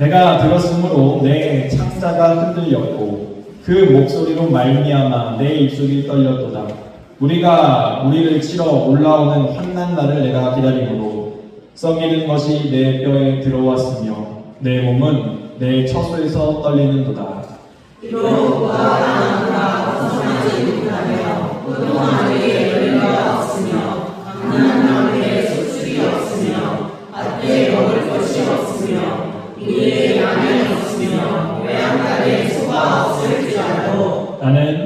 내가 들었으므로 내 창자가 흔들렸고 그 목소리로 말미암아 내 입술이 떨렸도다. 우리가 우리를 치러 올라오는 환난 날을 내가 기다림으로 썩이는 것이 내 뼈에 들어왔으며 내 몸은 내 처소에서 떨리는도다. 나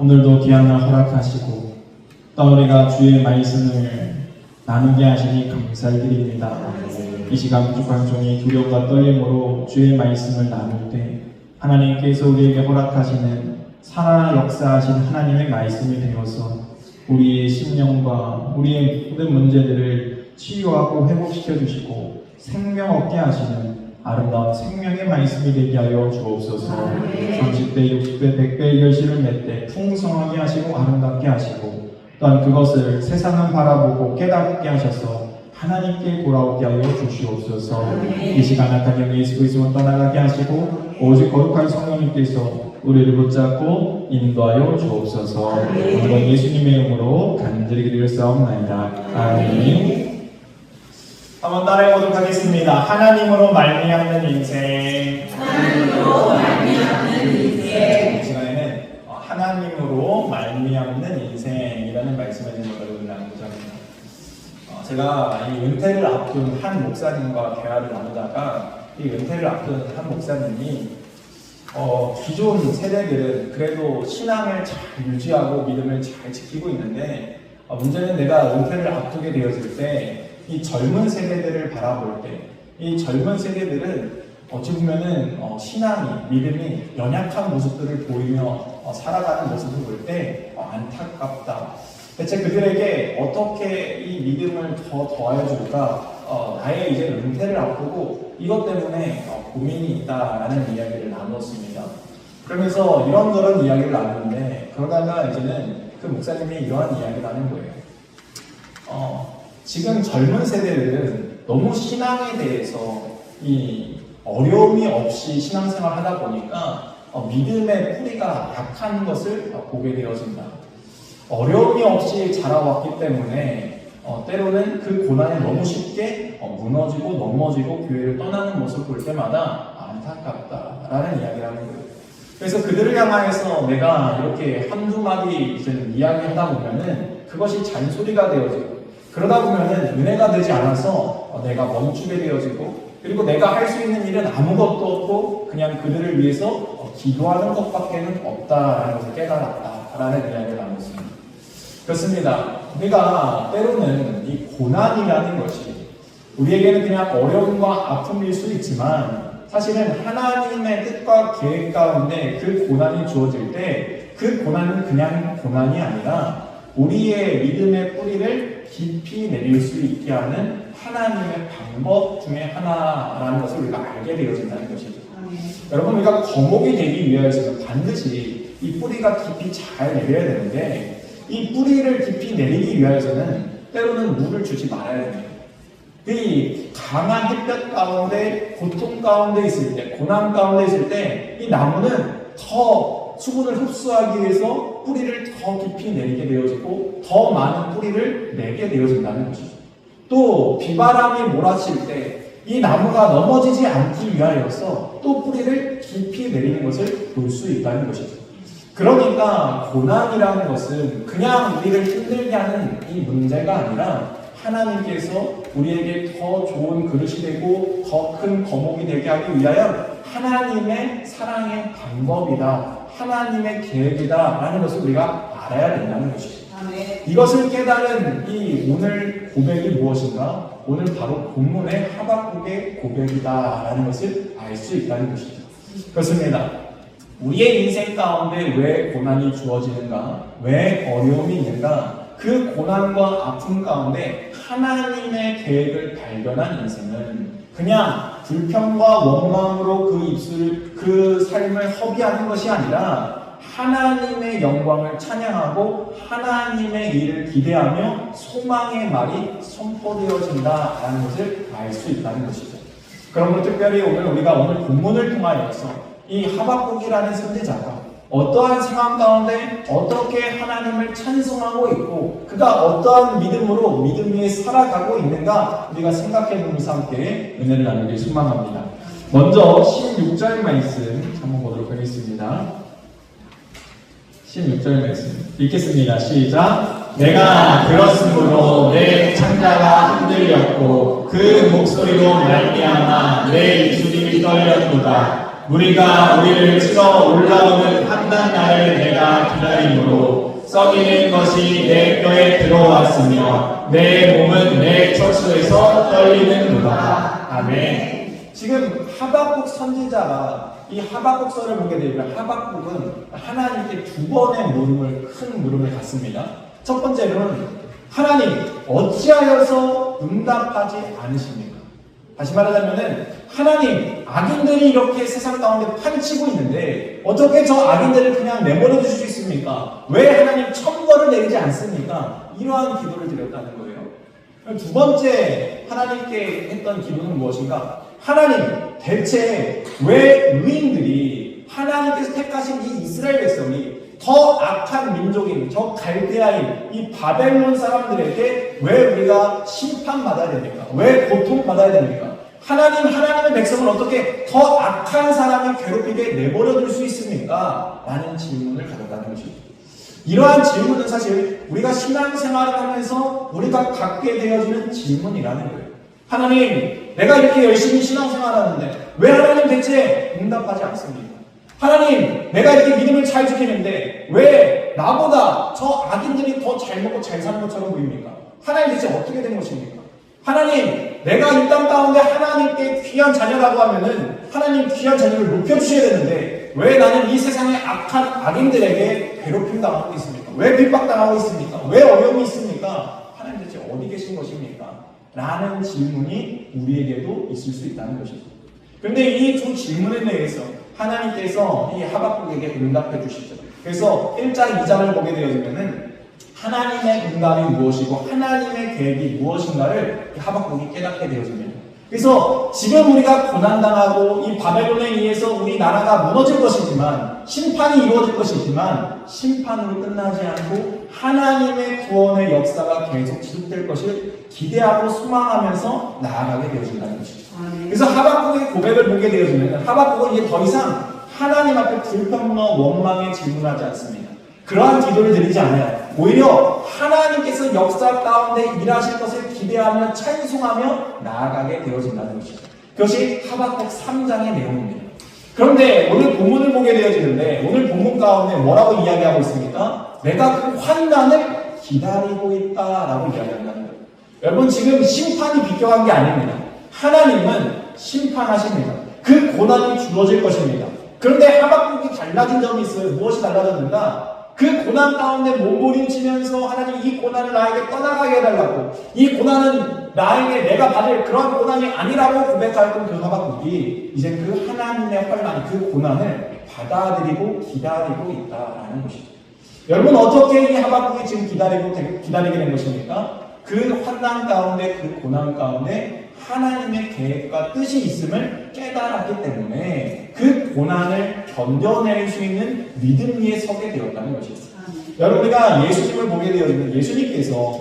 오늘도 귀한 날 허락하시고 또 우리가 주의 말씀을 나누게 하시니 감사드립니다. 이 시간 부족한 종이 두려움과 떨림으로 주의 말씀을 나눌 때 하나님께서 우리에게 허락하시는 살아 역사하신 하나님의 말씀이 되어서 우리의 심령과 우리의 모든 문제들을 치유하고 회복시켜 주시고 생명 얻게 하시는 아름다운 생명의 말씀이 되게 하여 주옵소서. 30배, 60배, 100배의 결실을 맺되 풍성하게 하시고 아름답게 하시고 또한 그것을 세상은 바라보고 깨닫게 하셔서 하나님께 돌아오게 하여 주시옵소서. 이 시간 악한 영 예수 그리스도 떠나가게 하시고 오직 거룩한 성령님께서 우리를 붙잡고 인도하여 주옵소서. 오늘 예수님의 이름으로 간절히 기도했사옵나이다. 아멘 한번 따라해 보도록 하겠습니다. 하나님으로 말미암는 인생. 이 시간에는 어, 하나님으로 말미암는 인생이라는 말씀을 여러분 나누고자 합니다. 어, 제가 이 은퇴를 앞둔 한 목사님과 대화를 나누다가 이 은퇴를 앞둔 한 목사님이 어, 기존 세대들은 그래도 신앙을 잘 유지하고 믿음을 잘 지키고 있는데 어, 문제는 내가 은퇴를 앞두게 되었을 때 이 젊은 세대들을 바라볼 때 이 젊은 세대들은 어찌 보면은 어, 신앙이 믿음이 연약한 모습들을 보이며 어, 살아가는 모습을 볼때 어, 안타깝다. 대체 그들에게 어떻게 이 믿음을 더 더하여 줄까? 어, 나의 이제 은퇴를 앞두고 이것 때문에 어, 고민이 있다라는 이야기를 나눴습니다. 그러면서 이런저런 이야기를 나누는데 그러다가 이제는 그 목사님이 이러한 이야기를 하는 거예요. 어, 지금 젊은 세대들은 너무 신앙에 대해서 이 어려움이 없이 신앙생활 하다 보니까 어, 믿음의 뿌리가 약한 것을 어, 보게 되어진다. 어려움이 없이 자라왔기 때문에 어, 때로는 그 고난에 너무 쉽게 어, 무너지고 넘어지고 교회를 떠나는 모습을 볼 때마다 안타깝다라는 이야기를 하는 거예요. 그래서 그들을 향하여서 내가 이렇게 한두 마디 이제 이야기하다 보면은 그것이 잔소리가 되어지고 그러다 보면은 은혜가 되지 않아서 어, 내가 멈추게 되어지고 그리고 내가 할 수 있는 일은 아무것도 없고 그냥 그들을 위해서 어, 기도하는 것밖에는 없다라는 것을 깨달았다라는 이야기를 나눴습니다. 그렇습니다. 우리가 때로는 이 고난이라는 것이 우리에게는 그냥 어려움과 아픔일 수 있지만 사실은 하나님의 뜻과 계획 가운데 그 고난이 주어질 때 그 고난은 그냥 고난이 아니라 우리의 믿음의 뿌리를 깊이 내릴 수 있게 하는 하나님의 방법 중에 하나라는 것을 우리가 알게 되어진다는 것이죠. 여러분 우리가 거목이 되기 위해서는 반드시 이 뿌리가 깊이 잘 내려야 되는데 이 뿌리를 깊이 내리기 위해서는 때로는 물을 주지 말아야 됩니다. 이 강한 햇볕 가운데 고통 가운데 있을 때 고난 가운데 있을 때 이 나무는 더 수분을 흡수하기 위해서 뿌리를 더 깊이 내리게 되어지고 더 많은 뿌리를 내게 되어진다는 것이죠. 또 비바람이 몰아칠 때 이 나무가 넘어지지 않기 위하여서 또 뿌리를 깊이 내리는 것을 볼 수 있다는 것이죠. 그러니까 고난이라는 것은 그냥 우리를 힘들게 하는 이 문제가 아니라 하나님께서 우리에게 더 좋은 그릇이 되고 더 큰 거목이 되게 하기 위하여 하나님의 사랑의 방법이다. 하나님의 계획이다. 라는 것을 우리가 알아야 된다는 것이죠. 아멘. 이것을 깨달은 이 오늘 고백이 무엇인가? 오늘 바로 본문의 하박국의 고백이다라는 것을 알 수 있다는 것이죠. 그렇습니다. 우리의 인생 가운데 왜 고난이 주어지는가? 왜 어려움이 있는가? 그 고난과 아픔 가운데 하나님의 계획을 발견한 인생은 그냥 불평과 원망으로 그 입술, 그 삶을 허비하는 것이 아니라 하나님의 영광을 찬양하고 하나님의 일을 기대하며 소망의 말이 선포되어진다라는 것을 알 수 있다는 것이죠. 그러므로 특별히 오늘 우리가 오늘 본문을 통하여서 이 하박국이라는 선지자가 어떠한 상황 가운데 어떻게 하나님을 찬송하고 있고 그가 어떠한 믿음으로 믿음 위에 살아가고 있는가 우리가 생각해 보면서 함께 은혜를 나누길 소망합니다. 먼저 16절 말씀 한번 보도록 하겠습니다. 16절 말씀 읽겠습니다. 시작. 내가 들었으므로 내 창자가 흔들렸고 그 목소리로 말미암아 내 입술이 떨렸도다. 우리가 우리를 치러 올라오는 판단 날을 내가 기다림으로 썩이는 것이 내 뼈에 들어왔으며 내 몸은 내 처소에서 떨리는도다. 아멘. 지금 하박국 선지자가 이 하박국서를 보게 되면 하박국은 하나님께 두 번의 물음을 큰 물음을 갖습니다. 첫 번째로는 하나님 어찌하여서 응답하지 않으십니까? 다시 말하자면은 하나님 악인들이 이렇게 세상 가운데 판치고 있는데 어떻게 저 악인들을 그냥 내버려 두실 수 있습니까? 왜 하나님 천벌을 내리지 않습니까? 이러한 기도를 드렸다는 거예요. 두 번째 하나님께 했던 기도는 무엇인가? 하나님 대체 왜 의인들이 하나님께서 택하신 이 이스라엘 백성이 더 악한 민족인 저 갈대아인 이 바벨론 사람들에게 왜 우리가 심판받아야 됩니까? 왜 고통받아야 됩니까? 하나님 하나님의 백성을 어떻게 더 악한 사람이 괴롭히게 내버려 둘 수 있습니까? 라는 질문을 가졌다는 것이죠. 이러한 질문은 사실 우리가 신앙생활을 하면서 우리가 갖게 되어지는 질문이라는 거예요. 하나님, 내가 이렇게 열심히 신앙생활하는데 왜 하나님 대체 응답하지 않습니까? 하나님, 내가 이렇게 믿음을 잘 지키는데 왜 나보다 저 악인들이 더 잘 먹고 잘 사는 것처럼 보입니까? 하나님 대체 어떻게 된 것입니까? 하나님, 내가 이 땅 가운데 하나님께 귀한 자녀라고 하면은 하나님 귀한 자녀를 높여주셔야 되는데 왜 나는 이 세상의 악한 악인들에게 괴롭힘 당하고 있습니까? 왜 핍박당하고 있습니까? 왜 어려움이 있습니까? 하나님 대체 어디 계신 것입니까? 라는 질문이 우리에게도 있을 수 있다는 것이죠. 그런데 이 두 질문에 대해서 하나님께서 이 하박국에게 응답해 주시죠. 그래서 1장, 2장을 보게 되어지면은 하나님의 응답이 무엇이고 하나님의 계획이 무엇인가를 하박국이 깨닫게 되어집니다. 그래서 지금 우리가 고난당하고 이 바벨론에 의해서 우리 나라가 무너질 것이지만 심판이 이루어질 것이지만 심판으로 끝나지 않고 하나님의 구원의 역사가 계속 지속될 것을 기대하고 소망하면서 나아가게 되어진다는 것이죠. 그래서 하박국의 고백을 보게 되어지면 하박국은 이제 더 이상 하나님 앞에 불평과 원망에 질문하지 않습니다. 그러한 기도를 드리지 않아요. 오히려 하나님께서 역사 가운데 일하실 것을 기대하며 찬송하며 나아가게 되어진다는 것이죠. 그것이 하박국 3장의 내용입니다. 그런데 오늘 본문을 보게 되어지는데 오늘 본문 가운데 뭐라고 이야기하고 있습니까? 내가 그 환난을 기다리고 있다라고 이야기한다는 거예요. 여러분 지금 심판이 비껴간 게 아닙니다. 하나님은 심판하십니다. 그 고난이 주어질 것입니다. 그런데 하박국이 달라진 점이 있어요. 무엇이 달라졌는가? 그 고난 가운데 몸부림치면서 하나님 이 고난을 나에게 떠나가게 해달라고 이 고난은 나에게 내가 받을 그런 고난이 아니라고 고백하였던 그 하박국이 이제 그 하나님의 환란 그 고난을 받아들이고 기다리고 있다라는 것이죠. 여러분 어떻게 이 하박국이 지금 기다리고 기다리게 된 것입니까? 그 환난 가운데 그 고난 가운데 하나님의 계획과 뜻이 있음을 깨달았기 때문에 그 고난을 견뎌낼 수 있는 믿음 위에 서게 되었다는 것이죠. 여러분 우리가 예수님을 보게 되어지면 예수님께서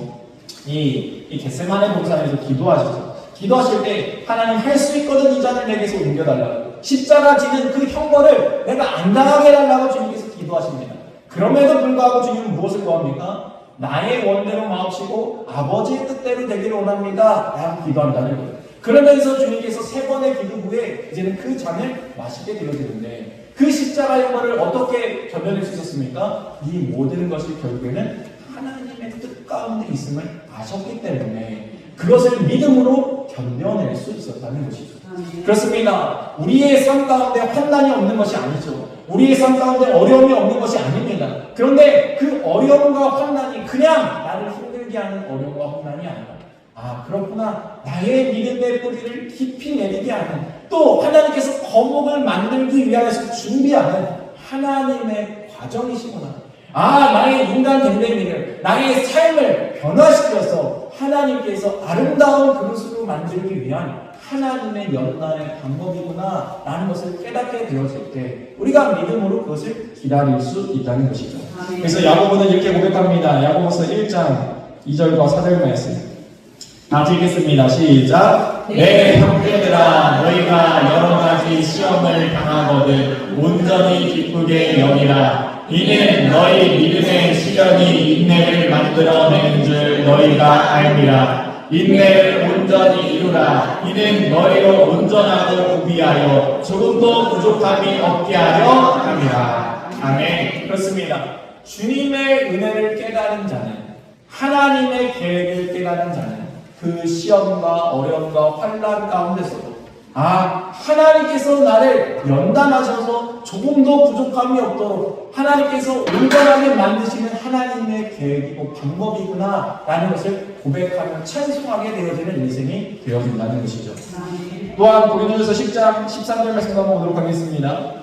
이, 이 겟세마네 동산에서 기도하시죠. 기도하실 때 하나님 할 수 있거든 이 잔을 내게서 옮겨달라고 십자가 지는 그 형벌을 내가 안 당하게 해달라고 주님께서 기도하십니다. 그럼에도 불구하고 주님은 무엇을 구합니까? 나의 원대로 마옵시고 아버지의 뜻대로 되기를 원합니다. 라고 기도한다는 거예요. 그러면서 주님께서 세 번의 기도 후에 이제는 그 잔을 마시게 되어지는데 그 십자가의 영화를 어떻게 견뎌낼 수 있었습니까? 이 모든 것이 결국에는 하나님의 뜻 가운데 있음을 아셨기 때문에 그것을 믿음으로 견뎌낼 수 있었다는 것이죠. 그렇습니다. 우리의 삶 가운데 환난이 없는 것이 아니죠. 우리의 삶 가운데 어려움이 없는 것이 아닙니다. 그런데 그 어려움과 환난이 그냥 나를 힘들게 하는 어려움과 환난이 아니라 아 그렇구나 나의 믿음의 뿌리를 깊이 내리게 하는 또 하나님께서 거목을 만들기 위하여서 준비하는 하나님의 과정이시구나. 아 나의 인간 됨됨이를 나의 삶을 변화시켜서 하나님께서 아름다운 그릇으로 만들기 위한 하나님의 연단의 방법이구나 라는 것을 깨닫게 되어질 때 우리가 믿음으로 그것을 기다릴 수 있다는 것이죠. 그래서 야고보는 이렇게 고백합니다. 야고보서 1장 2절과 4절 말씀. 다 읽겠습니다. 시작. 내 형제들아 너희가 여러 가지 시험을 당하거든 온전히 기쁘게 여기라. 이는 너희 믿음의 시련이 인내를 만들어내는 줄 너희가 알미라. 인내를 온전히 이루라. 이는 너희로 온전하고 구비하여 조금도 부족함이 없게 하려 함이라. 아멘. 그렇습니다. 주님의 은혜를 깨달은 자는 하나님의 계획을 깨달은 자는 그 시험과 어려움과 환란 가운데서도 아 하나님께서 나를 연단하셔서 조금도 부족함이 없도록 하나님께서 온전하게 만드시는 하나님의 계획이고 방법이구나 라는 것을 고백하며 찬송하게 되어지는 인생이 되어진다는 것이죠. 또한 고린도전서 10장 13절 말씀 한번 보도록 하겠습니다.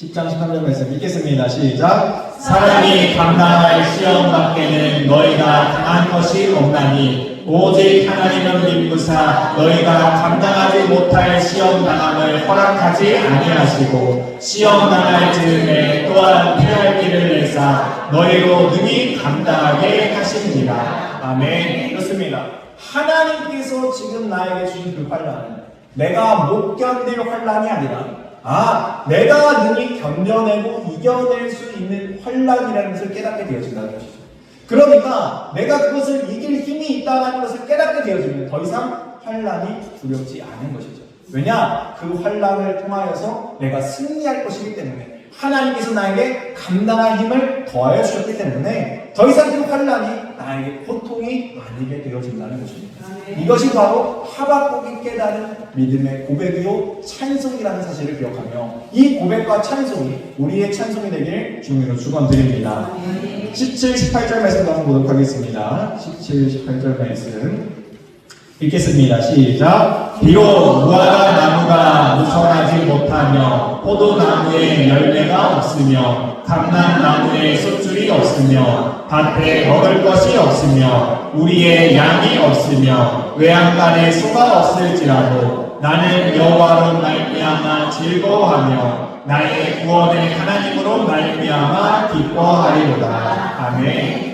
10장 13절 말씀 읽겠습니다. 시작. 사람이 감당할 시험 밖에는 너희가 당한 것이 없나니 오직 하나님은 믿부사 너희가 감당하지 못할 시험 당함을 허락하지 아니하시고 시험 당할 즈음에 또한 피할 길을 내사 너희로 능히 감당하게 하십니다. 아멘. 그렇습니다. 하나님께서 지금 나에게 주신 그 환란은 내가 못 견딜 환란이 아니라 아 내가 능히 견뎌내고 이겨낼 수 있는 환란이라는 것을 깨닫게 되어진다는 것이죠. 그러니까 내가 그것을 이길 힘이 있다는 것을 깨닫게 되어지면 더 이상 환란이 두렵지 않은 것이죠. 왜냐? 그 환란을 통하여서 내가 승리할 것이기 때문에 하나님께서 나에게 감당할 힘을 더하여 주셨기 때문에 더 이상 그 환란이 나에게 고통이 아니게 되어진다는 것입니다. 이것이 바로 하박국이 깨달은 믿음의 고백이요 찬송이라는 사실을 기억하며 이 고백과 찬송이 우리의 찬송이 되길 주님으로 축원드립니다. 17, 18절 말씀 한번 보도록 하겠습니다. 17, 18절 말씀 읽겠습니다. 시작. 비록 무화과 나무가 무성하지 못하며 포도나무에 열매가 없으며 감람나무에 솥줄이 없으며 밭에 먹을 것이 없으며 우리의 양이 없으며 외양간에 소가 없을지라도 나는 여호와로 말미암아 즐거워하며 나의 구원의 하나님으로 말미암아 기뻐하리로다. 아멘.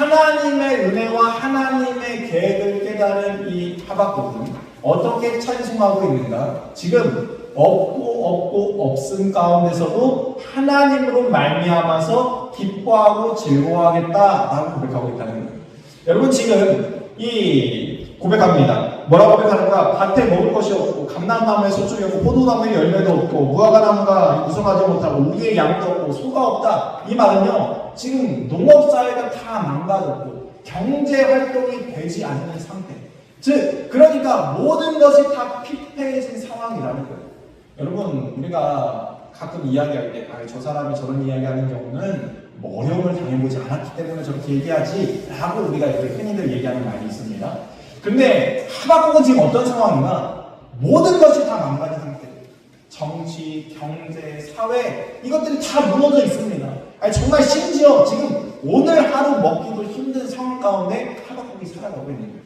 하나님의 은혜와 하나님의 계획을 깨달은 이 하박국은 어떻게 찬송하고 있는가? 지금 없고 없고 없음 가운데서도 하나님으로 말미암아서 기뻐하고 즐거워하겠다라고 고백하고 있다는 거예요. 여러분 지금 이 고백합니다. 뭐라고 고백하는가? 밭에 먹을 것이 없고 감람나무에 소출이 없고 포도나무에 열매도 없고 무화과나무가 무성하지 못하고 우리의 양도 없고 소가 없다. 이 말은요. 지금 농업 사회가 다 망가졌고 경제 활동이 되지 않는 상태. 즉 그러니까 모든 것이 다 피폐해진 상황이라는 거예요. 여러분 우리가 가끔 이야기할 때, 아, 저 사람이 저런 이야기하는 경우는 뭐 어려움을 당해보지 않았기 때문에 저렇게 얘기하지 라고 우리가 이렇게 흔히들 얘기하는 말이 있습니다. 근데 하박국은 지금 어떤 상황이나 모든 것이 다 망가진 상태. 정치, 경제, 사회 이것들이 다 무너져 있습니다. 아니 정말 심지어 지금 오늘 하루 먹기도 힘든 상황 가운데 하박국이 살아가고 있는 거예요.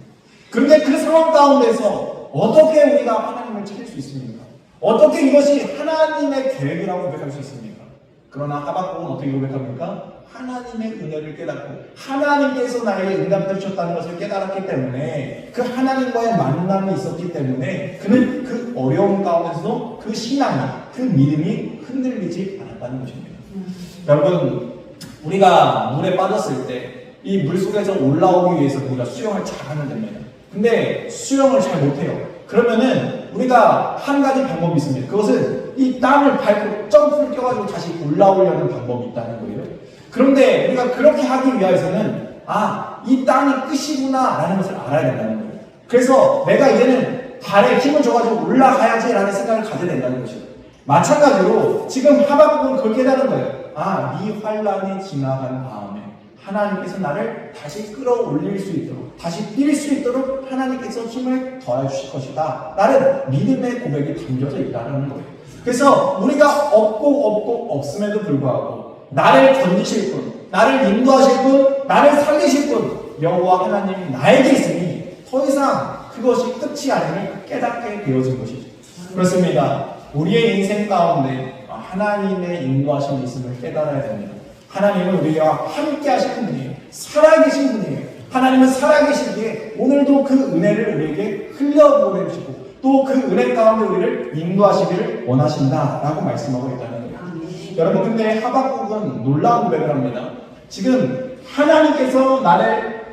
그런데 그 상황 가운데서 어떻게 우리가 하나님을 찾을 수 있습니까? 어떻게 이것이 하나님의 계획이라고 고백할 수 있습니까? 그러나 하박국은 어떻게 고백합니까? 하나님의 은혜를 깨닫고 하나님께서 나에게 응답해 주셨다는 것을 깨달았기 때문에 그 하나님과의 만남이 있었기 때문에 그는 그 어려움 가운데서도 그 신앙이 그 믿음이 흔들리지 않았다는 것입니다. 여러분 우리가 물에 빠졌을 때 이 물 속에서 올라오기 위해서 우리가 수영을 잘하면 됩니다. 근데 수영을 잘 못해요. 그러면은 우리가 한 가지 방법이 있습니다. 그것은 이 땅을 밟고 점프를 껴가지고 다시 올라오려는 방법이 있다는 거예요. 그런데 우리가 그렇게 하기 위해서는 아, 이 땅이 끝이구나 라는 것을 알아야 된다는 거예요. 그래서 내가 이제는 발에 힘을 줘가지고 올라가야지 라는 생각을 가져야 된다는 것이죠. 마찬가지로 지금 하박국은 그걸 깨달은 거예요. 아, 이 환란이 지나간 다음에 하나님께서 나를 다시 끌어올릴 수 있도록, 다시 뛸 수 있도록 하나님께서 힘을 더해 주실 것이다. 라는 믿음의 고백이 담겨져 있다는 거예요. 그래서 우리가 없고 없고 없음에도 불구하고 나를 건지실 분, 나를 인도하실 분, 나를 살리실 분, 여호와 하나님이 나에게 있으니 더 이상 그것이 끝이 아님을 깨닫게 되어진 것이죠. 그렇습니다. 우리의 인생 가운데 하나님의 인도하심이 있음을 깨달아야 됩니다. 하나님은 우리와 함께 하시는 분이에요. 살아계신 분이에요. 하나님은 살아계시기에 오늘도 그 은혜를 우리에게 흘려보내주시고 또 그 은혜 가운데 우리를 인도하시기를 원하신다라고 말씀하고 거예요. 여러분 근데 하박국은 놀라운 고백을 합니다. 지금 하나님께서 나를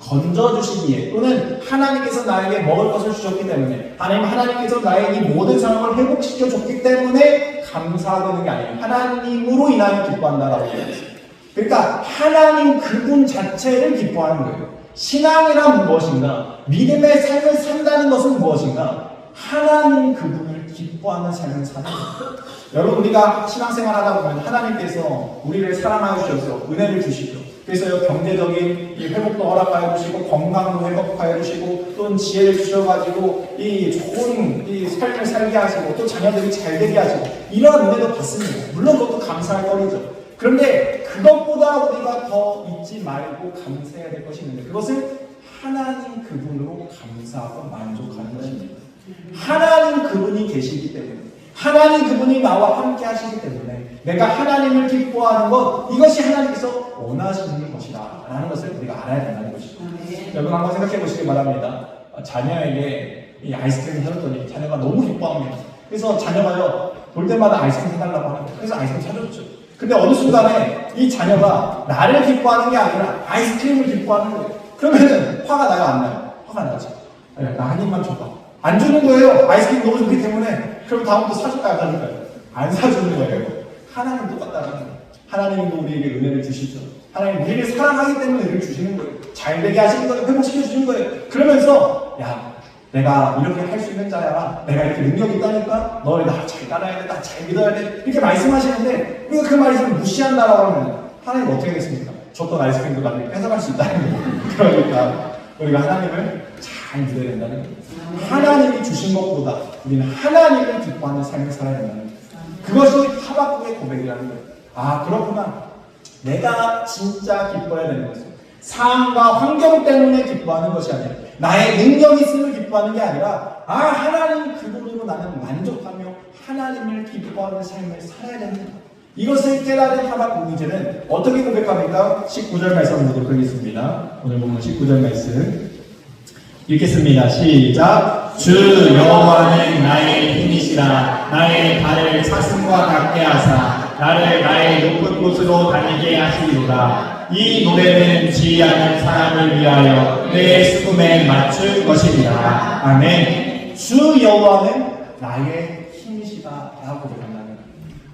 건져주시기에 또는 하나님께서 나에게 먹을 것을 주셨기 때문에 아니면 하나님께서 이 모든 상황을 회복시켜 줬기 때문에 감사하는 게 아니에요. 하나님으로 인하여 기뻐한다라고 얘기했어요. 그러니까 하나님 그분 자체를 기뻐하는 거예요. 신앙이란 무엇인가? 믿음의 삶을 산다는 것은 무엇인가? 하나님 그분을 기뻐하는 삶을 사는. 여러분 우리가 신앙생활 하다 보면 하나님께서 우리를 사랑하여 주셔서 은혜를 주시죠. 그래서 경제적인 이 회복도 허락하여 주시고 건강도 회복하여 주시고 또 지혜를 주셔가지고 이 좋은 이 삶을 살게 하시고 또 자녀들이 잘 되게 하시고 이러한 은혜도 받습니다. 물론 그것도 감사할 거리죠. 그런데 그것보다 우리가 더 잊지 말고 감사해야 될 것이 있는데 그것은 하나님 그분으로 감사하고 만족하는 것입니다. 하나님 그분이 계시기 때문에 하나님 그분이 나와 함께 하시기 때문에 내가 하나님을 기뻐하는 것 이것이 하나님께서 원하시는 것이다 라는 것을 우리가 알아야 된다는 것이죠. 여러분 한번 생각해 보시기 바랍니다. 어, 자녀에게 이 아이스크림을 사줬더니 자녀가 너무 기뻐합니다. 그래서 자녀가요 볼 때마다 아이스크림 사달라고 하는 거예요 그래서 아이스크림 사줬죠. 근데 어느 순간에 이 자녀가 나를 기뻐하는 게 아니라 아이스크림을 기뻐하는 거예요. 그러면은 화가 나요 안 나요? 화가 나죠. 네, 나한 입만 줘봐 안 주는 거예요 아이스크림 좋기 때문에 그럼 다음부터 사줄까요? 안 사주는 거예요. 하나님 똑같다는 거예요. 하나님도 우리에게 은혜를 주시죠. 하나님 우리를 사랑하기 때문에 은혜를 주시는 거예요. 잘 되게 하시는 거예요. 회복시켜 주시는 거예요. 그러면서 야 내가 이렇게 할 수 있는 자야. 내가 이렇게 능력이 있다니까. 너를 나잘 따라야 돼. 나 잘 믿어야 돼. 이렇게 말씀하시는데 우리가 그 말씀을 무시한다라고 하면 하나님 어떻게 하겠습니까? 줬던 아이스크림도 나중에 뺏어갈 수 거예요. 그러니까 우리가 하나님을 잘 믿어야 된다는. 하나님이 주신 것보다 우리는 하나님을 기뻐하는 삶을 살아야 된다는. 그것이 하박국의 고백이라는 거예요. 아 그렇구나. 내가 진짜 기뻐해야 되는 것은 상황과 환경 때문에 기뻐하는 것이 아니라 나의 능력이 있음을 기뻐하는 게 아니라 아 하나님 그분으로 나는 만족하며 하나님을 기뻐하는 삶을 살아야 된다. 이것을 깨달은 하박국 이제는 어떻게 고백합니까? 19절 말씀 보도록 하겠습니다. 오늘 보면 19절 말씀 읽겠습니다. 시작. 주 여호와는 나의 힘이시라 나의 발을 사슴과 같게 하사 나를 나의 높은 곳으로 다니게 하시리로다. 이 노래는 지휘하는 사람을 위하여 내 수금에 맞출 것입니다. 아멘. 주 여호와는 나의 힘이시다 라고 고백한다는 거예요.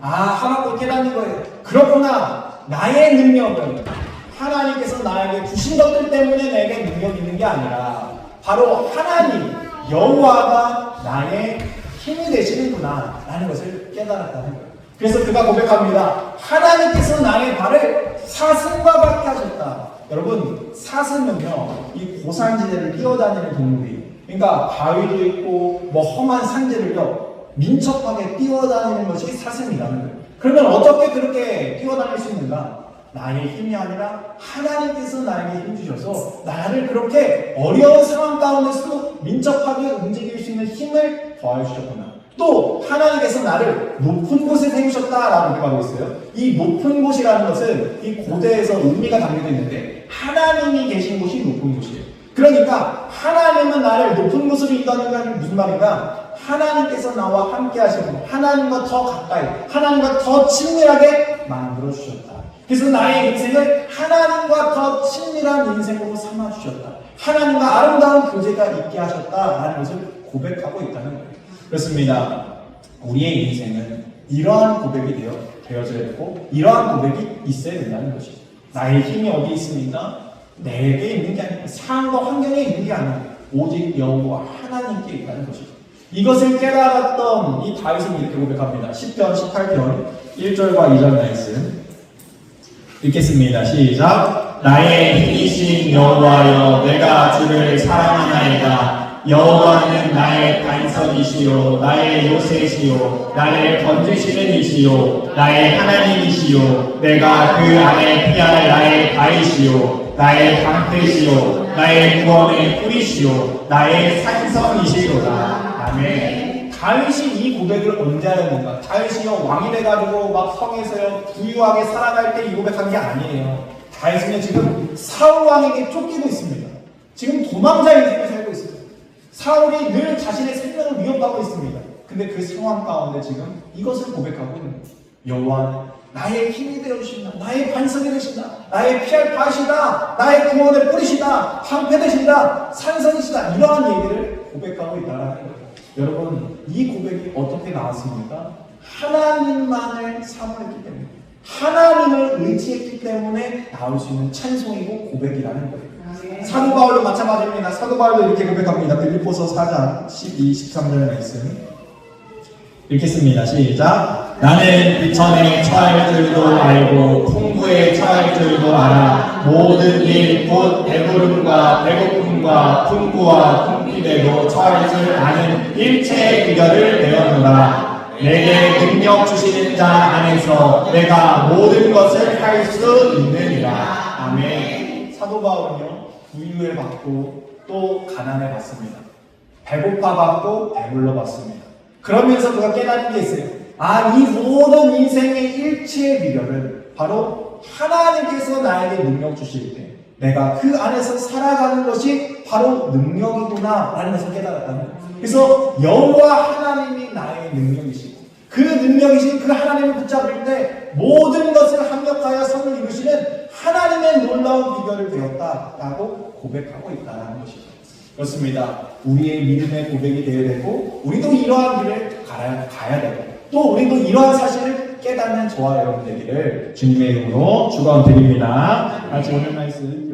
아 하나님 깨닫는 거예요. 그렇구나. 나의 능력은 하나님께서 나에게 주신 것들 때문에 내게 능력이 있는 게 아니라 바로 하나님 여호와가 나의 힘이 되시는구나 라는 것을 깨달았다는 거예요. 그래서 그가 고백합니다. 하나님께서 나의 발을 사슴과 같게 하셨다. 여러분 사슴은요 이 고산지대를 뛰어다니는 동물이 그러니까 바위도 있고 뭐 험한 산지를요 민첩하게 뛰어다니는 것이 사슴이라는 거예요. 그러면 어떻게 그렇게 뛰어다닐 수 있는가? 나의 힘이 아니라 하나님께서 나에게 힘 주셔서 나를 그렇게 어려운 상황 가운데서도 민첩하게 움직일 수 있는 힘을 더해 주셨구나. 또 하나님께서 나를 높은 곳에 세우셨다라고 생각하고 있어요. 이 높은 곳이라는 것은 이 고대에서 의미가 담겨져 있는데 하나님이 계신 곳이 높은 곳이에요. 그러니까 하나님은 나를 높은 곳으로 인도하는 건 무슨 말인가? 하나님께서 나와 함께 하시고 하나님과 더 가까이 하나님과 더 친밀하게 만들어 주셨다. 그래서 나의 인생을 하나님과 더 친밀한 인생으로 삼아 주셨다. 하나님과 아름다운 교제가 있게 하셨다라는 것을 고백하고 있다는 거예요. 그렇습니다. 우리의 인생은 이러한 고백이 되어 되어져야 되고 이러한 고백이 있어야 된다는 것이죠. 나의 힘이 어디 있습니까? 내게 있는 게 아니고 상황과 환경에 있는 게 아니고 오직 여호와 하나님께 있다는 것이죠. 이것을 깨달았던 이 다윗은 이렇게 고백합니다. 10편 18편 1절과 2절 말씀 읽겠습니다. 시작. 나의 힘이신 여호와여 내가 주를 사랑하나이다. 여호와는 나의 반석이시요 나의 요새시요 나를 건지시는 이시요 나의 하나님이시요 내가 그 안에 피할 나의 바위시요 나의 방패시요 나의 구원의 뿌리시요 나의 산성이시로다 아멘 다윗이 이 고백을 언제 하였는가 다윗이요 왕이 돼가지고 막 성에서요 부유하게 살아갈 때 이 고백한 게 아니에요 다윗은 지금 사울 왕에게 쫓기고 있습니다 지금 도망자 인생을 살고 있습니다 사울이 늘 자신의 생명을 위협하고 있습니다. 근데 그 상황 가운데 지금 이것을 고백하고 있는. 여호와는 나의 힘이 되어 주신다. 나의 반석이 되신다. 나의 피할 바시다. 나의 구원의 뿌리시다. 방패 되신다. 산성이시다. 이러한 얘기를 고백하고 거예요. 여러분 이 고백이 어떻게 나왔습니까? 하나님만을 사모했기 때문에 하나님을 의지했기 때문에 나올 수 있는 찬송이고 고백이라는 거예요. 사도 바울도 마찬가지입니다. 사도 바울도 이렇게 고백합니다. 빌립보서 4장 12, 13절 말씀 읽겠습니다. 시작. 나는 비천에 처할 줄도 알고 풍부에 처할 줄도 알아 모든 일 곧 배부름과 배고픔과 풍부와 풍 피대로 처할 줄 아는 일체의 비결을 배웠노라. 내게 능력 주시는 자 안에서 내가 모든 것을 할 수 있느니라. 아멘. 사도 바울은요 부유에 받고 또 가난에 받습니다. 배고파 받고 배불러 받습니다. 그러면서 그가 깨닫는 게 있어요. 아, 이 모든 인생의 일체의 비결을 바로 하나님께서 나에게 능력 주실 때 내가 그 안에서 살아가는 것이 바로 능력이구나 라는 것을 깨달았다는. 그래서 여호와 하나님이 나의 능력이시고 그 능력이신 그 믿음을 붙잡을 때 모든 것을 합력하여 선을 이루시는 하나님의 놀라운 비결을 배웠다라고 고백하고 있다는 것이죠. 그렇습니다. 우리의 믿음의 고백이 되어야 되고 우리도 이러한 길을 가야, 가야 되고 또 우리도 이러한 사실을 깨닫는 저와 여러분 되기를 주님의 이름으로 축원드립니다. 같이 오늘 말씀